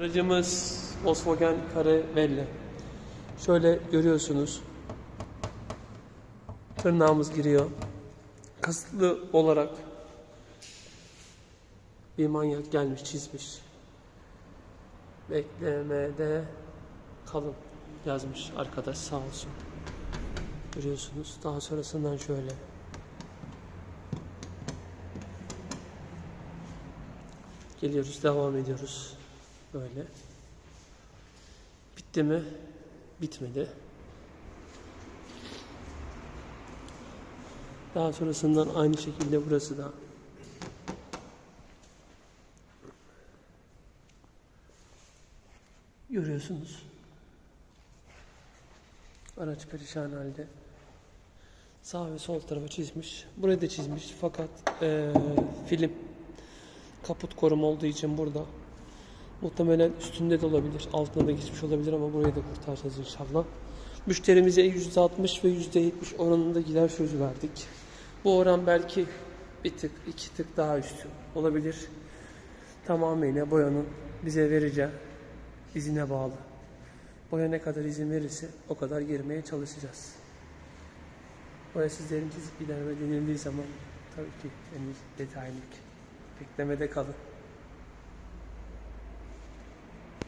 Aracımız Volkswagen Caravelle. Şöyle görüyorsunuz. Tırnağımız giriyor. Kasıtlı olarak bir manyak gelmiş çizmiş. Beklemede kalın yazmış arkadaş sağ olsun. Görüyorsunuz. Daha sonrasından şöyle. Geliyoruz, devam ediyoruz. Böyle. Bitti mi? Bitmedi. Daha sonrasından aynı şekilde burası da görüyorsunuz. Araç perişan halde. Sağ ve sol tarafa çizmiş. Burayı da çizmiş fakat eee, film kaput koruma olduğu için burada muhtemelen üstünde de olabilir. Altına da geçmiş olabilir ama burayı da kurtaracağız inşallah. Müşterimize %60 ve %70 oranında gider sözü verdik. Bu oran belki bir tık, iki tık daha üstü olabilir. Tamamıyla boyanın bize vereceği izine bağlı. Boya ne kadar izin verirse o kadar girmeye çalışacağız. Boya sizlerin çizip giderme denildiği zaman tabii ki en detaylı beklemede kalın.